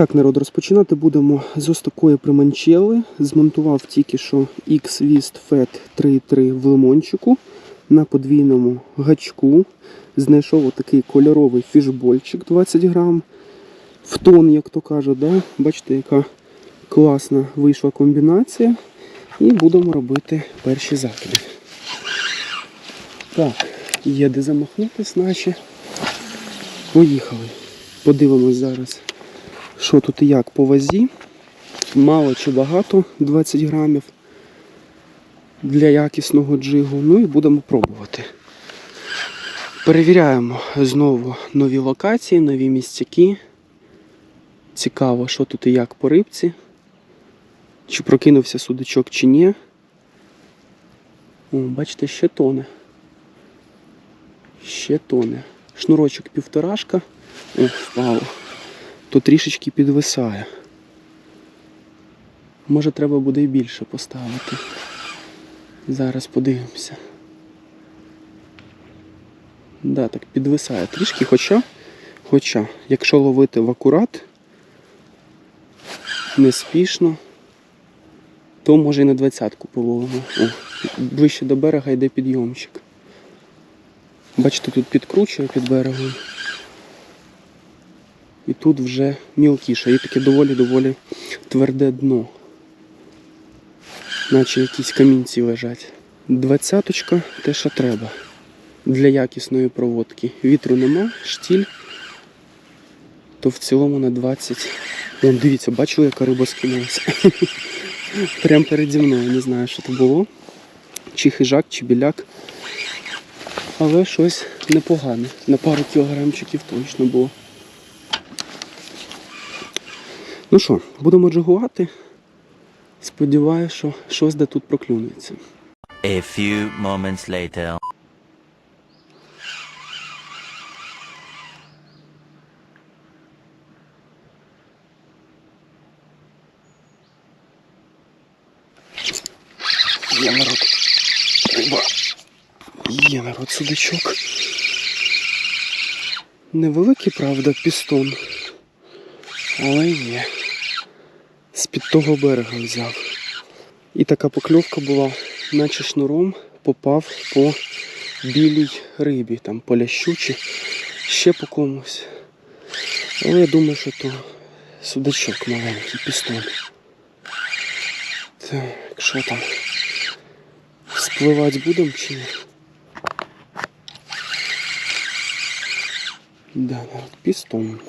Так, народ, розпочинати будемо з ось такої приманчели. Змонтував тільки що X-Wist FET 3.3 в лимончику на подвійному гачку. Знайшов отакий кольоровий фішбольчик 20 грам. В тон, як то кажуть, да? бачите, яка класна вийшла комбінація. І будемо робити перші закиди. Так, є де замахнутись наші. Поїхали. Подивимось зараз, що тут і як по вазі. Мало чи багато 20 грамів для якісного джигу. Ну і будемо пробувати. Перевіряємо знову нові локації, нові місцяки. Цікаво, що тут і як по рибці. Чи прокинувся судачок, чи ні. О, бачите, ще тоне. Ще тоне. Шнурочок півторашка. О, впало. То трішечки підвисає. Може треба буде і більше поставити. Зараз подивимося. Да, так підвисає трішки, хоча, хоча, якщо ловити в акурат, неспішно, то може і на двадцятку половимо. О, ближче до берега йде підйомчик. Бачите, тут підкручує під берегом. І тут вже мілкіше, і таке доволі-доволі тверде дно. Наче якісь камінці лежать. Двадцяточка те, що треба для якісної проводки. Вітру нема, штіль, то в цілому на 20. Вон, дивіться, бачили, яка риба скинулася. Прямо переді мною, не знаю, що це було. Чи хижак, чи біляк. Але щось непогане. На пару кілограмчиків точно було. Ну що, будемо джигувати. Сподіваюся, що щось де тут проклюнеться. A few moments later. Є народ. Риба. Є народ судачок. Невеликий, правда, пістон. Але є. З-під того берега взяв. І така покльовка була, наче шнуром попав по білій рибі, там по лящу чи ще по комусь. Але я думаю, що то судачок маленький, пістон. Так, що там? Спливати будемо чи ні? Да, народ, пістон.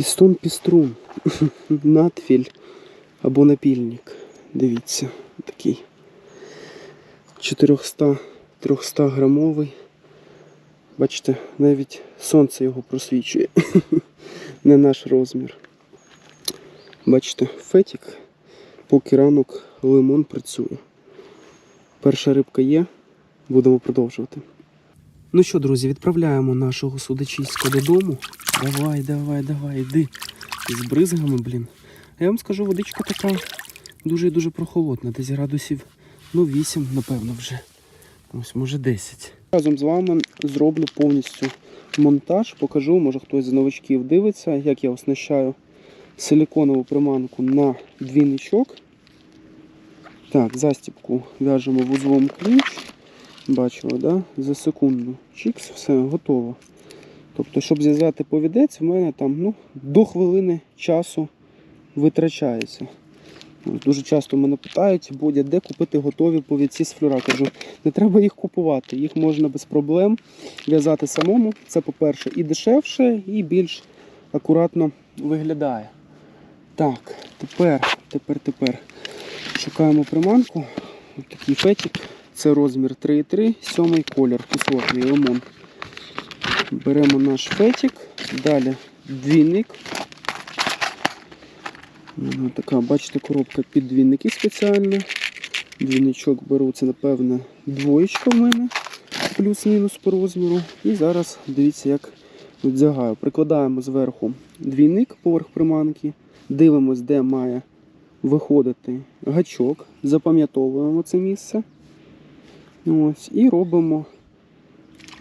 Пістон піструн. Надфіль або напільник. Дивіться, такий 400 300 грамовий. Бачите, навіть сонце його просвічує. Не наш розмір. Бачите, фетік, поки ранок лимон працює. Перша рибка є, будемо продовжувати. Ну що, друзі, відправляємо нашого судачиська додому. Давай, давай, давай, йди. З бризгами, блін. Я вам скажу, водичка така дуже і дуже прохолодна, десь градусів, ну 8, напевно, вже. Ось, може 10. Разом з вами зроблю повністю монтаж, покажу, може хтось з новичків дивиться, як я оснащаю силиконову приманку на двійничок. Так, застібку в'яжемо вузлом ключ. Бачили, да? за секунду. Чікс, все, готово. Тобто, щоб зв'язати повідець, в мене там ну, до хвилини часу витрачається. Дуже часто мене питають, Бодя, де купити готові повідці з флюра. Кажу, не треба їх купувати, їх можна без проблем в'язати самому. Це, по-перше, і дешевше, і більш акуратно виглядає. Так, тепер, тепер, тепер шукаємо приманку. Ось такий фетик. Це розмір 3,3, сьомий колір, кислотний лимон. Беремо наш фетик, далі двійник. Ось така, бачите, коробка під двійники спеціальна. Двійничок беру, це, напевно, двоєчка в мене, плюс-мінус по розміру. І зараз дивіться, як вдягаю. Прикладаємо зверху двійник поверх приманки, дивимось, де має виходити гачок, запам'ятовуємо це місце. Ось, і робимо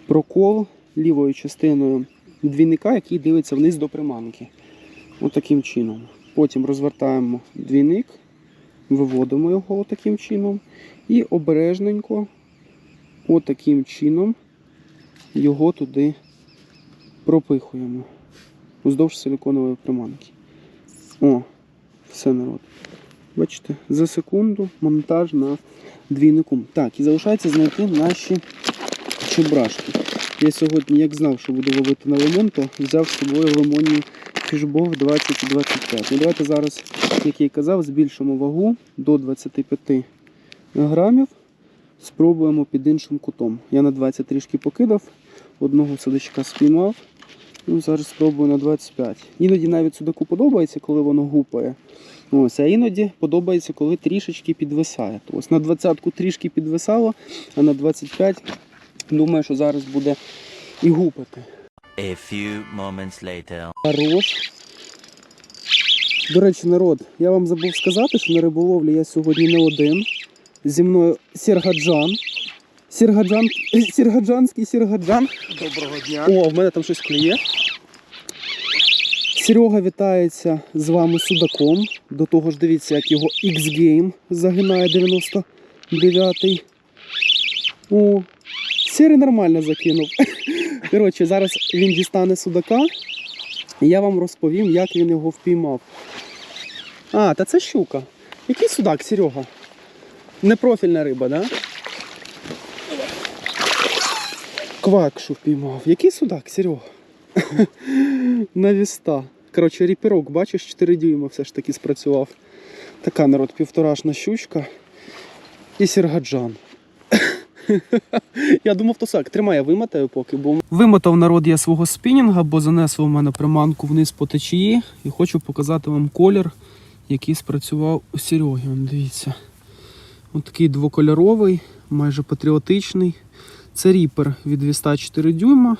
прокол лівою частиною двійника, який дивиться вниз до приманки. От чином. Потім розвертаємо двійник, виводимо його таким чином. І обережненько, отаким чином, його туди пропихуємо. Уздовж силиконової приманки. О, все народ. Бачите, за секунду монтаж на двійнику. Так, і залишається знайти наші чебрашки. Я сьогодні, як знав, що буду ловити на лимон, то взяв з собою лимонні фішбол 20-25. Ну, давайте зараз, як я і казав, збільшимо вагу до 25 грамів. Спробуємо під іншим кутом. Я на 20 трішки покидав, одного судачка спіймав. Ну, зараз спробую на 25. Іноді навіть судаку подобається, коли воно гупає. Ось, а іноді подобається, коли трішечки підвисає. То ось на 20-ку трішки підвисало, а на 25 думаю, що зараз буде і гупати. A few moments later. Хорош. До речі, народ, я вам забув сказати, що на риболовлі я сьогодні не один. Зі мною Сіргаджан. Сіргаджан, Сіргаджанський Сіргаджан. Доброго дня. О, в мене там щось клює. Серега вітається з вами судаком. До того ж, дивіться, як його X-Game загинає 99-й. О, Сірий нормально закинув. Коротше, зараз він дістане судака, і я вам розповім, як він його впіймав. А, та це щука. Який судак, Серега? Непрофільна риба? Да? Квакшу впіймав. Який судак, Серега? На віста. Коротше, ріпірок, бачиш, 4 дюйма все ж таки спрацював. Така народ, півторашна щучка і сіргаджан. Я думав, то сак. Тримай, я вимотаю поки, бо. Вимотав народ я свого спінінга, бо занесло в мене приманку вниз по течії. І хочу показати вам колір, який спрацював у Сереги. Дивіться. Ось такий двокольоровий, майже патріотичний. Це ріпер від віста 4 дюйма.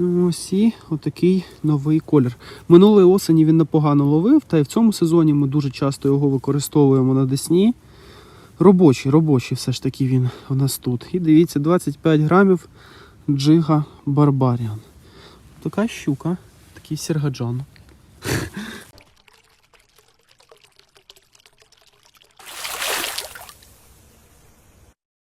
Ось і отакий новий колір. Минулої осені він непогано ловив, та й в цьому сезоні ми дуже часто його використовуємо на Десні. Робочий, робочий все ж таки він у нас тут. І дивіться, 25 грамів джига Барбаріан. Така щука, такий сіргаджан.